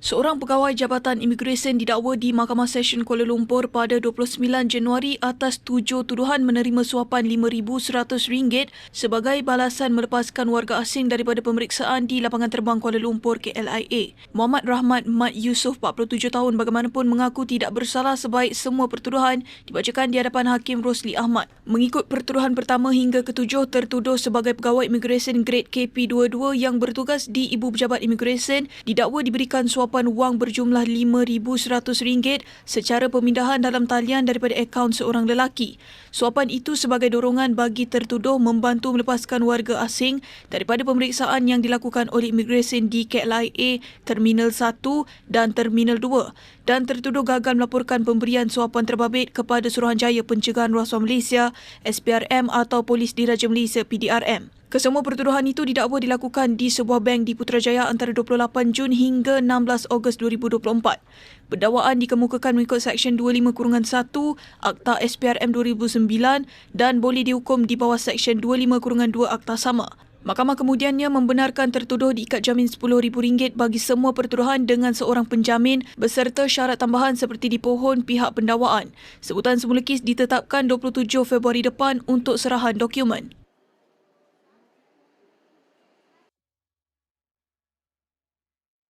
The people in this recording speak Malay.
Seorang pegawai Jabatan Imigresen didakwa di Mahkamah Session Kuala Lumpur pada 29 Januari atas tujuh tuduhan menerima suapan RM5,100 sebagai balasan melepaskan warga asing daripada pemeriksaan di lapangan terbang Kuala Lumpur KLIA. Muhammad Rahmat Mat Yusof, 47 tahun, bagaimanapun mengaku tidak bersalah sebaik semua pertuduhan dibacakan di hadapan Hakim Rosli Ahmad. Mengikut pertuduhan pertama hingga ketujuh, tertuduh sebagai pegawai imigresen grade KP22 yang bertugas di Ibu Pejabat Imigresen didakwa diberikan suapan suapan wang berjumlah RM5,100 secara pemindahan dalam talian daripada akaun seorang lelaki. Suapan itu sebagai dorongan bagi tertuduh membantu melepaskan warga asing daripada pemeriksaan yang dilakukan oleh imigresen di KLIA Terminal 1 dan Terminal 2 dan tertuduh gagal melaporkan pemberian suapan terbabit kepada Suruhanjaya Pencegahan Rasuah Malaysia SPRM atau Polis Diraja Malaysia PDRM. Kesemua pertuduhan itu didakwa dilakukan di sebuah bank di Putrajaya antara 28 Jun hingga 16 Ogos 2024. Pendakwaan dikemukakan mengikut Seksyen 25-1 Akta SPRM 2009 dan boleh dihukum di bawah Seksyen 25-2 Akta sama. Mahkamah kemudiannya membenarkan tertuduh diikat jamin RM10,000 bagi semua pertuduhan dengan seorang penjamin beserta syarat tambahan seperti dipohon pihak pendakwaan. Sebutan semula kes ditetapkan 27 Februari depan untuk serahan dokumen.